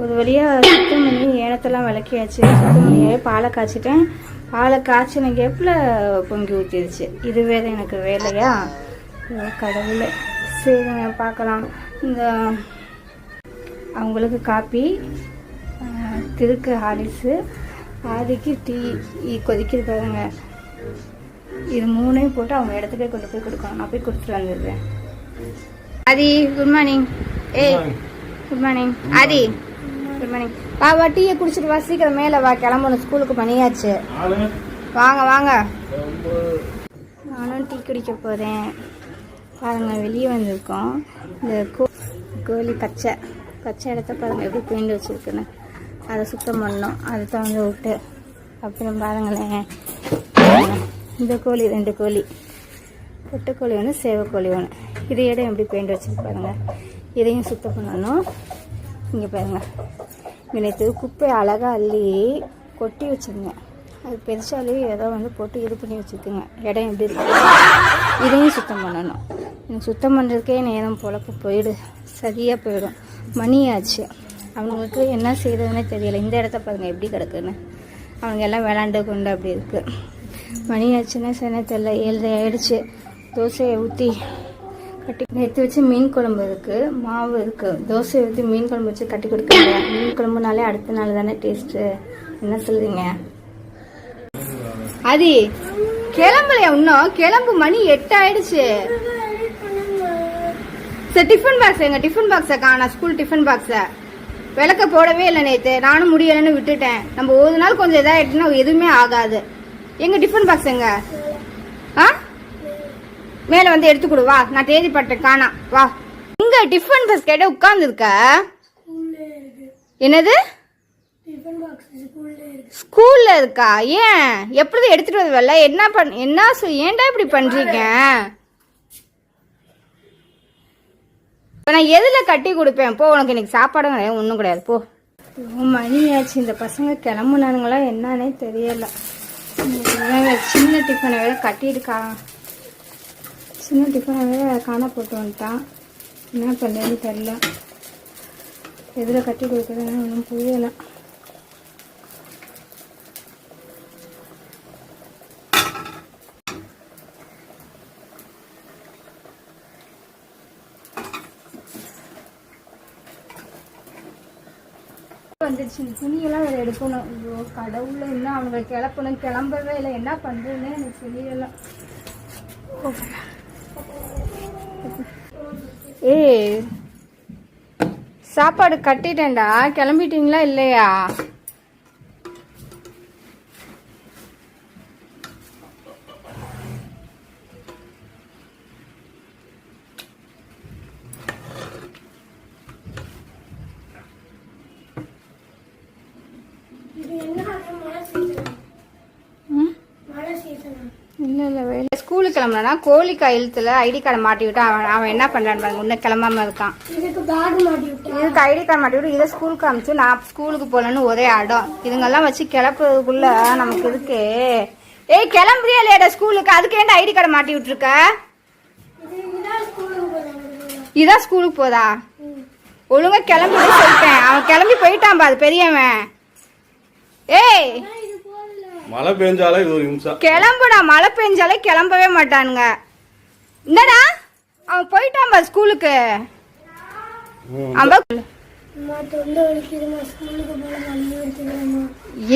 ஒரு வழியாக சுத்தம் பண்ணி ஏனத்தெல்லாம் விளக்கியாச்சு. சுத்தம் பண்ணி பாலை காய்ச்சிட்டேன்? பாலை காய்ச்சின கேப்பில் பொங்கி ஊற்றிடுச்சு இது வேற எனக்கு வேலையா? கடவுளே. சரிங்க பார்க்கலாம். இந்த அவங்களுக்கு காப்பி திருக்கு ஹாரிஸு ஆதிக்கு டீ பாருங்க. இது மூணையும் போட்டு அவங்க இடத்துக்கே கொண்டு போய் கொடுக்கணும். நான் போய் கொடுத்துட்டு வந்துடுறேன். ஆதி குட் மார்னிங் ஏய் good morning Aadhi. Good morning வா வா டீயை குடிச்சிட்டு வா சீக்கிரம் மேலே வா கிளம்பணும். ஸ்கூலுக்கு மணியாச்சு. வாங்க வாங்க. நானும் டீ குடிக்க போகிறேன் பாருங்க வெளியே வந்திருக்கோம். இந்த கோ கோழி பச்சை. பச்சை இடத்த பாருங்கள் எப்படி பெயிண்ட் வச்சுருக்குன்னு. அதை சுத்தம் பண்ணோம் அதை திறந்து விட்டு. அப்புறம் பாருங்களேன். இந்த கோழி ரெண்டு கோழி. பொட்டைக்கோழி ஒன்று சேவக்கோழி ஒன்று இது இடம் எப்படி பெயிண்ட் வச்சுருப்பாருங்க இதையும் சுத்தம் பண்ணணும். இங்கே பாருங்க. நேற்று குப்பை அழகாக அள்ளி கொட்டி வச்சுருங்க. அது பெருசாலே ஏதோ வந்து போட்டு இது பண்ணி வச்சுருக்குங்க. இடம் எப்படி இருக்கு? இதையும் சுத்தம் பண்ணணும். எனக்கு சுத்தம் பண்ணுறதுக்கே நேரம் பொழப்பு போயிடு. சரியாக போயிடும். மணி ஆச்சு. அவங்களுக்கு என்ன செய்யறதுன்னே தெரியல. இந்த இடத்த பாருங்கள் எப்படி கிடக்குன்னு. அவங்க எல்லாம் விளாண்டு கொண்டு அப்படி இருக்குது மணி ஆச்சுன்னா சரி தெரியல. ஏழு ஆயிடுச்சு. தோசையை ஊற்றி கட்டி நேற்று வச்சு மீன் குழம்பு இருக்குது மாவு இருக்குது தோசை ஊற்றி மீன் குழம்பு வச்சு கட்டி கொடுக்குறீங்க. மீன் குழம்புனாலே அடுத்த நாள் தானே டேஸ்ட்டு என்ன சொல்கிறீங்க அது கிளம்பலையா இன்னும் கிளம்பு மணி எட்டு ஆயிடுச்சு. சார் டிஃபன் பாக்ஸ் எங்க? டிஃபன் பாக்ஸை காணா ஸ்கூல் டிஃபன் பாக்ஸை விளக்க போடவே இல்லை நேற்று நானும் முடியலைன்னு விட்டுட்டேன். நம்ம ஒரு நாள் கொஞ்சம் இதாகிட்டுனா எதுவுமே ஆகாது. எங்க டிஃபன் பாக்ஸ் எங்க? ஆ? மேலே வந்து எடுத்து கொடு வா. நான் தேதி பட்டேன் காணா. வா. எங்க டிஃபன் பாக்ஸ் கேட்ட உட்காந்துருக்க என்னது? ஸ்கூல்ல இருக்கா. ஏன்? எப்படி எடுத்துட்டு வருவல்ல என்ன பண் என்ன சொ- ஏன்டா இப்படி பண்றீங்க? இப்ப நான் எதுல கட்டி கொடுப்பேன்? போ உனக்கு இன்னைக்கு சாப்பாடும் கிடையாது ஒன்றும் கிடையாது. போ. மணி ஆச்சு. இந்த பசங்க கிளம்புனானுங்களா என்னன்னே தெரியல. சின்ன டிஃபனை வேற கட்டிட்டு சின்ன டிஃபனாகவே வேற காண போட்டு வந்துட்டான். என்ன பண்ணேன்னு தெரியல. எதில் கட்டி கொடுக்குறதுன்னு ஒன்றும் புரியலை. வந்துருச்சு துணியெல்லாம் வேறு எடுக்கணும். ஐயோ கடவுள் என்ன அவங்க கிளப்பணும். கிளம்பவே இல்லை. என்ன பண்ணுறதுன்னு எனக்கு தெரியல. ஏய் சாப்பாடு கட்டிட்டேன்டா. கிளம்பிட்டீங்களா இல்லையா? இல்லை இல்லை வேலை ஸ்கூலுக்கு கிளம்புனா கோழிக்கா இழுத்துல ஐடி கார்டை மாட்டி விட்டு அவன் அவன் என்ன பண்ணுறான்னு பாருங்க. இன்னும் கிளம்பாம இருக்கான். இதுக்கு ஐடி கார்டு மாட்டி விட்டு இதை ஸ்கூலுக்கு அனுப்பிச்சு நான் ஸ்கூலுக்கு போகலன்னு ஒரே அடம். இதுங்கெல்லாம் வச்சு கிளப்புறதுக்குள்ள நமக்கு இருக்கு. ஏய் கிளம்புறியா இல்லையாடா ஸ்கூலுக்கு? அதுக்கு ஏன்டா ஐடி கார்டை மாட்டி விட்டுருக்க? இதான் ஸ்கூலுக்கு போதா? ஒழுங்கா கிளம்பி சொல்லிட்டேன். அவன் கிளம்பி போயிட்டான் பாரு பெரியவன். ஏய் மழை பெஞ்சாலே இது ஒரு நிமிஷம். கிளம்புடா மழை பெஞ்சாலே கிளம்பவே மாட்டானுங்க. என்னடா? அவன் போயிட்டான் பாரு ஸ்கூலுக்கு.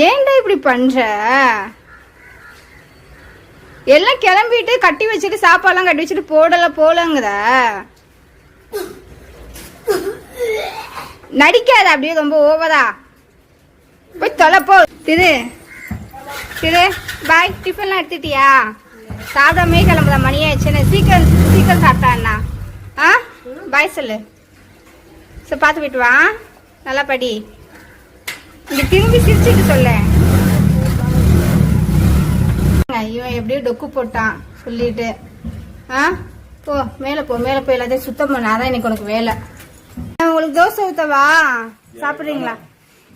ஏன்டா இப்படி பண்ற? எல்லாம் கிளம்பிட்டு கட்டி வச்சுட்டு சாப்பாடுலாம் கட்டி வச்சுட்டு போடல போலங்கிற நடிக்காத அப்படியே ரொம்ப ஓவரா. போய் தொலை போ. சரி பாய் டிஃபன்லாம் எடுத்துட்டியா? சாப்பிடாமே கிளம்புதா மணி ஆயிடுச்சுன்னு சீக்கிரம் சீக்கிரம் சாப்பிட்டாண்ணா ஆ? பாய் சொல்லு. சரி பார்த்து போயிட்டு வா. நல்லா படி. இங்க திரும்பி சிரிச்சுட்டு சொல்ல. இவன் எப்படியோ டொக்கு போட்டான் சொல்லிட்டு. ஆ? போ மேலே போ மேலே போய் எல்லாத்தையும் சுத்தம் பண்ண. அதான் இன்னைக்கு உனக்கு வேலை. உங்களுக்கு தோசை ஊத்தவா? சாப்பிட்றீங்களா?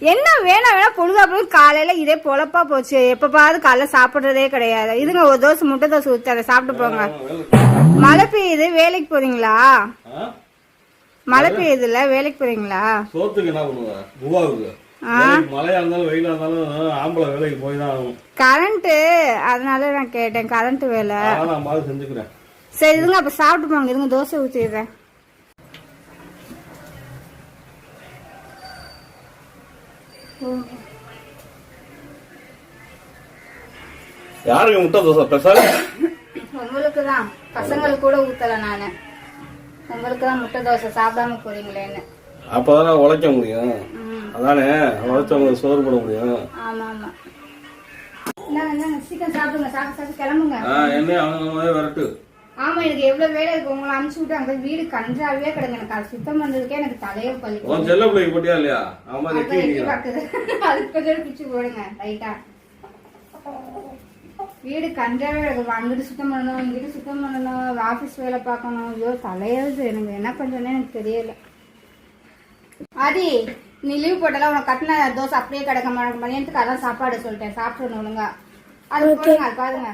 என்ன வேணா வேணா பொழுதாப்புல காலையில இதே பொழப்பா போச்சு. எப்பப்பாவது காலைல சாப்பிடுறதே கிடையாது. இதுங்க ஒரு தோசை முட்டை தோசை ஊத்தி அதை சாப்பிட்டு போங்க. மழை பெய்யுது வேலைக்கு போறீங்களா? மழை பெய்யுதுல்ல வேலைக்கு போறீங்களா? சோத்துக்கு என்ன பண்ணுவ? பூவாவுக்கு வேலைக்கு மழையா இருந்தாலும் வெயிலா இருந்தாலும் ஆம்பளை வேலைக்கு போய் தான் ஆகணும். கரண்ட்டு அதனால நான் கேட்டேன் கரண்ட் வேலை. சரி இதுங்க அப்ப சாப்பிட்டு போங்க. இதுங்க தோசை ஊற்றிடுறேன் யாருக்கு முட்டை தோசை? ஸ்பெஷல் உங்களுக்கு தான். பசங்களுக்கு கூட ஊத்தல நானு. உங்களுக்கு தான் முட்டை தோசை. சாப்பிடாம போறீங்களேன்னு. அப்பதானே உழைக்க முடியும். அதானே? உழைச்சவங்களுக்கு சோறு போட முடியும். ஆமா ஆமா. சீக்கிரம் சாப்பிடுங்க. சாப்பிட்டு சாப்பிட்டு கிளம்புங்க. ஆ, என்ன அவங்க வரட்டு ஆமா எனக்கு எவ்வளவு வேலை இருக்கு உங்களை அனுப்பிச்சு விட்டு அங்க வீடு கன்றாவே கிடங்க எனக்கு அது சுத்தம் பண்றதுக்கே எனக்கு தலையே பள்ளி உன் செல்ல பிள்ளைக்கு போட்டியா இல்லையா? ஆமா அதுக்கு கொஞ்சம் பிச்சு போடுங்க ரைட்டா வீடு கஞ்சாவே கிடக்கு. அங்கிட்டு சுத்தம் பண்ணணும் இங்கிட்டு சுத்தம் பண்ணணும் ஆபீஸ் வேலை பார்க்கணும். ஐயோ தலையெழுது எனக்கு என்ன பண்றேன்னு எனக்கு தெரியல. ஆதி நீ லீவ் போட்டல உனக்கு கட்டின தோசை அப்படியே கிடக்க. மாட்டேன் மதியானத்துக்கு அதான் சாப்பாடு சொல்லிட்டேன். சாப்பிடணும் ஒழுங்கா. அது போடுங்க அது பாருங்க.